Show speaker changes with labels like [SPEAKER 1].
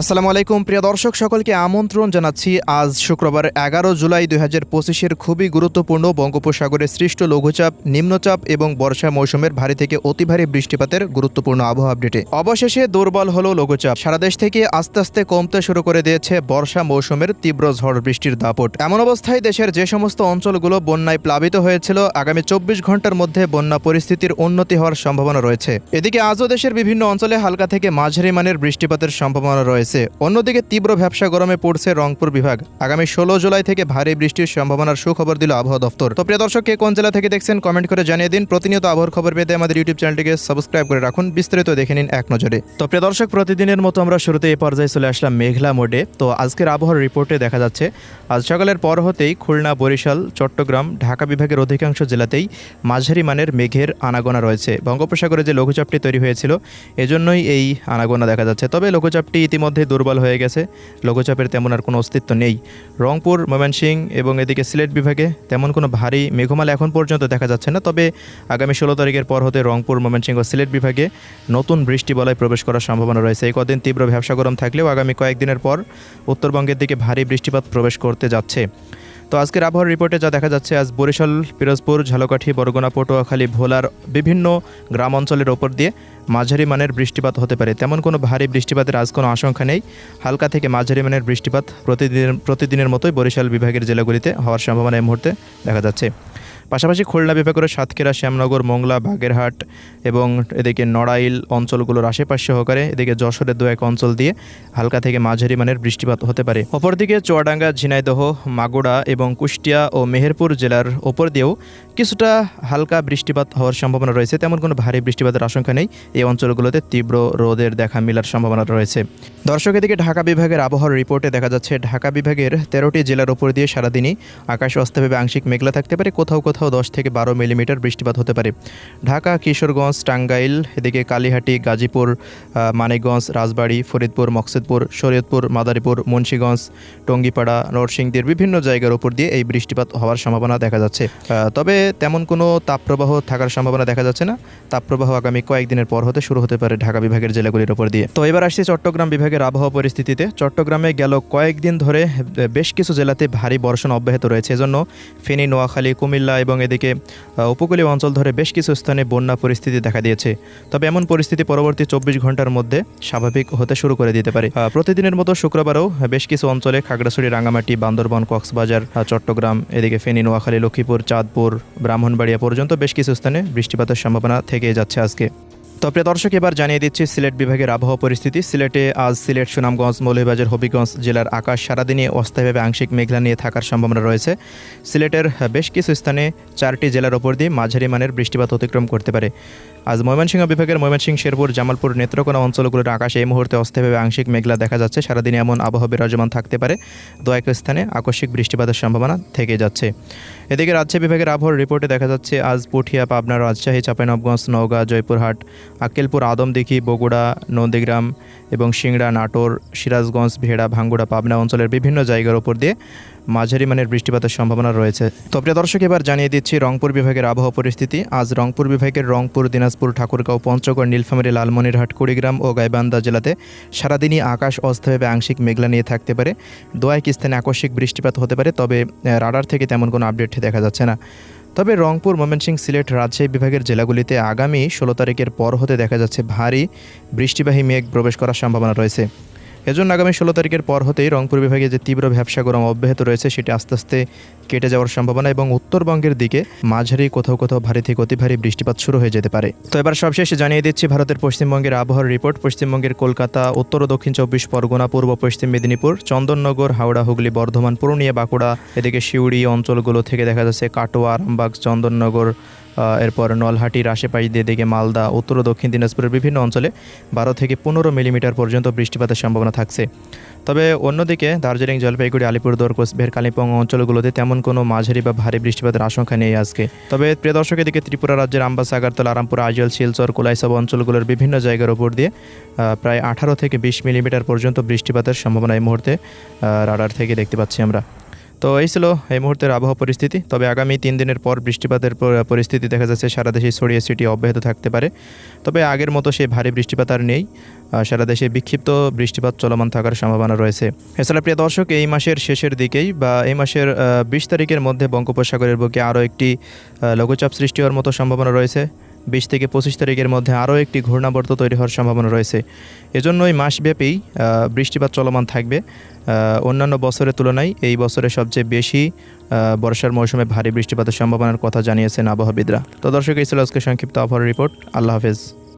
[SPEAKER 1] আসসালামু আলাইকুম, প্রিয় দর্শক, সকলকে আমন্ত্রণ জানাচ্ছি। আজ শুক্রবার এগারো জুলাই দুই হাজার পঁচিশের খুবই গুরুত্বপূর্ণ বঙ্গোপসাগরে সৃষ্ট লঘুচাপ, নিম্নচাপ এবং বর্ষা মৌসুমের ভারী থেকে অতি ভারী বৃষ্টিপাতের গুরুত্বপূর্ণ আবহাওয়া আপডেটে। অবশেষে দুর্বল হল লঘুচাপ। সারা দেশ থেকে আস্তে আস্তে কমতে শুরু করে দিয়েছে বর্ষা মৌসুমের তীব্র ঝড় বৃষ্টির দাপট। এমন অবস্থায় দেশের যে সমস্ত অঞ্চলগুলো বন্যায় প্লাবিত হয়েছিল, আগামী চব্বিশ ঘণ্টার মধ্যে বন্যা পরিস্থিতির উন্নতি হওয়ার সম্ভাবনা রয়েছে। এদিকে আজও দেশের বিভিন্ন অঞ্চলে হালকা থেকে মাঝারি মানের বৃষ্টিপাতের সম্ভাবনা রয়েছে। অন্যদিকে তীব্র ব্যবসা গরমে পড়ছে রংপুর বিভাগ। আগামী ষোলো জুলাই থেকে ভারী বৃষ্টির সম্ভাবনার সুখবর দিল আবহাওয়া দপ্তর। তো প্রিয় দর্শক, কে কোন জেলা থেকে দেখছেন কমেন্ট করে জানিয়ে দিন। প্রতিনিয়ত আবহাওয়ার খবর পেতে আমাদের ইউটিউব চ্যানেলটিকে সাবস্ক্রাইব করে রাখুন। বিস্তারিত দেখে নিন এক নজরে। তো প্রিয় দর্শক, প্রতিদিনের মতো আমরা শুরুতে এই পর্যায়ে চলে আসলাম মেঘলা মোডে। তো আজকের আবহাওয়ার রিপোর্টে দেখা যাচ্ছে, আজ সকালের পর হতেই খুলনা, বরিশাল, চট্টগ্রাম, ঢাকা বিভাগের অধিকাংশ জেলাতেই মাঝারি মানের মেঘের আনাগোনা রয়েছে। বঙ্গোপসাগরে যে লঘুচাপটি তৈরি হয়েছিল, এজন্যই এই আনাগোনা দেখা যাচ্ছে। তবে লঘুচাপটি ইতিমধ্যে দুর্বল হয়ে গেছে। লঘুচাপের তেমন আর কোনো অস্তিত্ব নেই। রংপুর, ময়মনসিংহ এবং এদিকে সিলেট বিভাগে তেমন কোনো ভারী মেঘমালা এখন পর্যন্ত দেখা যাচ্ছে না। তবে আগামী ষোলো তারিখের পর হতে রংপুর, ময়মনসিংহ ও সিলেট বিভাগে নতুন বৃষ্টি বলয় প্রবেশ করার সম্ভাবনা রয়েছে। এই কদিন তীব্র ব্যবসা গরম থাকলেও আগামী কয়েকদিনের পর উত্তরবঙ্গের দিকে ভারী বৃষ্টিপাত প্রবেশ করতে যাচ্ছে। তো আজকের আবহাওয়ার রিপোর্টে যা দেখা যাচ্ছে, আজ বরিশাল, পিরোজপুর, ঝালকাঠি, বরগুনা, পটুয়াখালী, ভোলার বিভিন্ন গ্রাম অঞ্চলের ওপর দিয়ে মাঝারি মানের বৃষ্টিপাত হতে পারে। তেমন কোনো ভারী বৃষ্টিপাতের আজ কোনো আশঙ্কা নেই। হালকা থেকে মাঝারি মানের বৃষ্টিপাত প্রতিদিন, প্রতিদিনের মতোই বরিশাল বিভাগের জেলাগুলিতে হওয়ার সম্ভাবনা এই মুহূর্তে দেখা যাচ্ছে। পাশাপাশি খুলনা বিভাগের সাতক্ষীরা, শ্যামনগর, মোংলা, বাগেরহাট এবং এদিকে নড়াইল অঞ্চলগুলোর আশেপাশে সহকারে এদিকে যশোরের দু এক অঞ্চল দিয়ে হালকা থেকে মাঝারি মানের বৃষ্টিপাত হতে পারে। অপরদিকে চুয়াডাঙ্গা, ঝিনাইদহ মাগুড়া এবং কুষ্টিয়া ও মেহেরপুর জেলার ওপর দিয়েও কিছুটা হালকা বৃষ্টিপাত হওয়ার সম্ভাবনা রয়েছে, তেমন কোনো ভারী বৃষ্টিপাতের আশঙ্কা নেই। এই অঞ্চলগুলোতে তীব্র রোদের দেখা মিলার সম্ভাবনা রয়েছে। দর্শক, এদিকে ঢাকা বিভাগের আবহাওয়ার রিপোর্টে দেখা যাচ্ছে, ঢাকা বিভাগের তেরোটি জেলার ওপর দিয়ে সারাদিনই আকাশ অস্থাভাবে আংশিক মেঘলা থাকতে পারে। কোথাও কোথাও দশ থেকে বারো মিলিমিটার বৃষ্টিপাত হতে পারে। ঢাকা, কিশোরগঞ্জ, টাঙ্গাইল, এদিকে কালীহাটি, গাজীপুর মানিকগঞ্জ, রাজবাড়ী, ফরিদপুর, মকসেদপুর, শরীয়তপুর, মাদারীপুর, মুন্সীগঞ্জ, টঙ্গিপাড়া, নরসিংদীর বিভিন্ন জায়গার উপর দিয়ে এই বৃষ্টিপাত হওয়ার সম্ভাবনা দেখা যাচ্ছে। তবে তেমন কোনো তাপপ্রবাহ থাকার সম্ভাবনা দেখা যাচ্ছে না। তাপপ্রবাহ আগামী কয়েকদিনের পর হতে শুরু হতে পারে ঢাকা বিভাগের জেলাগুলির উপর দিয়ে। তো এবার আসছি চট্টগ্রাম বিভাগের আবহাওয়া পরিস্থিতিতে। চট্টগ্রামে গেল কয়েকদিন ধরে বেশ কিছু জেলাতে ভারী বর্ষণ অব্যাহত রয়েছে। এজন্য ফেনী, নোয়াখালী, কুমিল্লা এবং এদিকে উপকূলীয় অঞ্চল ধরে বেশ কিছু স্থানে বন্যা পরিস্থিতি দেখা দিয়েছে। তবে এমন পরিস্থিতি পরবর্তী চব্বিশ ঘণ্টার মধ্যে স্বাভাবিক হতে শুরু করে দিতে পারে। প্রতিদিনের মতো শুক্রবারও বেশ কিছু অঞ্চলে খাগড়াছড়ি রাঙামাটি বান্দরবন, কক্সবাজার চট্টগ্রাম, এদিকে ফেনী, নোয়াখালী, লক্ষ্মীপুর, চাঁদপুর ব্রাহ্মণবাড়িয়া পর্যন্ত বেশ কিছু স্থানে বৃষ্টিপাতের সম্ভাবনা থেকে যাচ্ছে আজকে। তো প্রিয় দর্শক, এবার জানিয়ে দিচ্ছি সিলেট বিভাগের আবহাওয়া পরিস্থিতি। সিলেটে আজ সিলেট, সুনামগঞ্জ, মৌলভীবাজার, হবিগঞ্জ জেলার আকাশ সারাদিনই অস্থায়ীভাবে আংশিক মেঘলা নিয়ে থাকার সম্ভাবনা রয়েছে। সিলেটের বেশ কিছু স্থানে চারটি জেলার ওপর দিয়ে মাঝারি মানের বৃষ্টিপাত অতিক্রম করতে পারে। আজ ময়মনসিংহ বিভাগের ময়মনসিংহ, শেরপুর, জামালপুর, নেত্রকোনা অঞ্চলগুলোর আকাশে এই মুহূর্তে অস্থায়ীভাবে আংশিক মেঘলা দেখা যাচ্ছে। সারাদিনে এমন আবহাওয়া বিরাজমান থাকতে পারে। দু এক স্থানে আকস্মিক বৃষ্টিপাতের সম্ভাবনা থেকে যাচ্ছে। এদিকে রাজশাহী বিভাগের আবহাওয়ার রিপোর্টে দেখা যাচ্ছে, আজ পুঠিয়া, পাবনা, রাজশাহী, চাঁপাইনবগঞ্জ, নওগাঁ, জয়পুরহাট, আক্কেলপুর, আদমদিঘি, বগুড়া, নন্দীগ্রাম এবং সিংড়া, নাটোর, সিরাজগঞ্জ, ভেড়া, ভাঙ্গুড়া, পাবনা অঞ্চলের বিভিন্ন জায়গার উপর দিয়ে মাঝারি মানের বৃষ্টিপাতের সম্ভাবনা রয়েছে। তো প্রিয় দর্শক, এবার জানিয়ে দিচ্ছি রংপুর বিভাগের আবহাওয়া পরিস্থিতি। আজ রংপুর বিভাগের রংপুর, দিনাজপুর ঠাকুরগাঁও পঞ্চগড়, নীলফামারী, লালমনিরহাট, কুড়িগ্রাম ও গাইবান্ধা জেলাতে সারাদিনই আকাশ অস্থায়ীভাবে আংশিক মেঘলা নিয়ে থাকতে পারে। দু এক স্থানে আকস্মিক বৃষ্টিপাত হতে পারে, তবে রাডার থেকে তেমন কোনো আপডেট দেখা যাচ্ছে না। তবে রংপুর ময়মনসিংহ সিলেট রাজশাহী বিভাগের জেলাগুলিতে আগামী ষোলো তারিখের পর হতে দেখা যাচ্ছে ভারী বৃষ্টিবাহী মেঘ প্রবেশ করার সম্ভাবনা রয়েছে। এজন্য আগামী ষোলো তারিখের পর হতেই রংপুর বিভাগে যে তীব্র ব্যবসা গরম অব্যাহত রয়েছে, সেটি আস্তে আস্তে কেটে যাওয়ার সম্ভাবনা এবং উত্তরবঙ্গের দিকে মাঝারি, কোথাও কোথাও ভারী থেকে অতি ভারী বৃষ্টিপাত শুরু হয়ে যেতে পারে। তো এবার সবশেষে জানিয়ে দিচ্ছি ভারতের পশ্চিমবঙ্গের আবহাওয়ার রিপোর্ট। পশ্চিমবঙ্গের কলকাতা, উত্তর ও দক্ষিণ চব্বিশ পরগনা, পূর্ব পশ্চিম মেদিনীপুর, চন্দননগর, হাওড়া, হুগলি, বর্ধমান, পুরুলিয়া, বাঁকুড়া, এদিকে সিউড়ি অঞ্চলগুলো থেকে দেখা যাচ্ছে কাটোয়া, আরামবাগ, চন্দননগর এরপর নলহাটির আশেপাশ দিয়ে দিকে মালদা, উত্তর ও দক্ষিণ দিনাজপুরের বিভিন্ন অঞ্চলে বারো থেকে পনেরো মিলিমিটার পর্যন্ত বৃষ্টিপাতের সম্ভাবনা থাকছে। তবে অন্যদিকে দার্জিলিং, জলপাইগুড়ি, আলিপুরদুয়ার, কোচবিহার, কালিম্পং অঞ্চলগুলোতে তেমন কোনো মাঝারি বা ভারী বৃষ্টিপাতের আশঙ্কা নেই আজকে। তবে প্রিয় দর্শক, এদিকে ত্রিপুরা রাজ্যের আমবাসা আরামপুর, আইজল, শিলচর, কোলাইসব অঞ্চলগুলোর বিভিন্ন জায়গার উপর দিয়ে প্রায় আঠারো থেকে বিশ মিলিমিটার পর্যন্ত বৃষ্টিপাতের সম্ভাবনা এই মুহূর্তে রাডার থেকে দেখতে পাচ্ছি আমরা। তো এই ছিল এই মুহূর্তের আবহাওয়া পরিস্থিতি। তবে আগামী তিন দিনের পর বৃষ্টিপাতের পরিস্থিতি দেখা যাচ্ছে, সারা দেশে ছড়িয়ে ছিটিয়ে অব্যাহত থাকতে পারে। তবে আগের মতো সেই ভারী বৃষ্টিপাত আর নেই। সারা দেশে বিক্ষিপ্ত বৃষ্টিপাত চলমান থাকার সম্ভাবনা রয়েছে। এছাড়া প্রিয় দর্শক, এই মাসের শেষের দিকেই বা এই মাসের বিশ তারিখের মধ্যে বঙ্গোপসাগরের বুকে আরও একটি লঘুচাপ সৃষ্টি হওয়ার মতো সম্ভাবনা রয়েছে। বিশ থেকে পঁচিশ তারিখের মধ্যে আরও একটি ঘূর্ণাবর্ত তৈরি হওয়ার সম্ভাবনা রয়েছে। এজন্যই মাসব্যাপী বৃষ্টিপাত চলমান থাকবে। অন্যান্য বছরের তুলনায় এই বছরে সবচেয়ে বেশি বর্ষার মৌসুমে ভারী বৃষ্টিপাতের সম্ভাবনার কথা জানিয়েছেন আবহাওয়াবিদরা। তো দর্শক, এই আজকে সংক্ষিপ্ত আবহাওয়ার রিপোর্ট। আল্লাহ হাফেজ।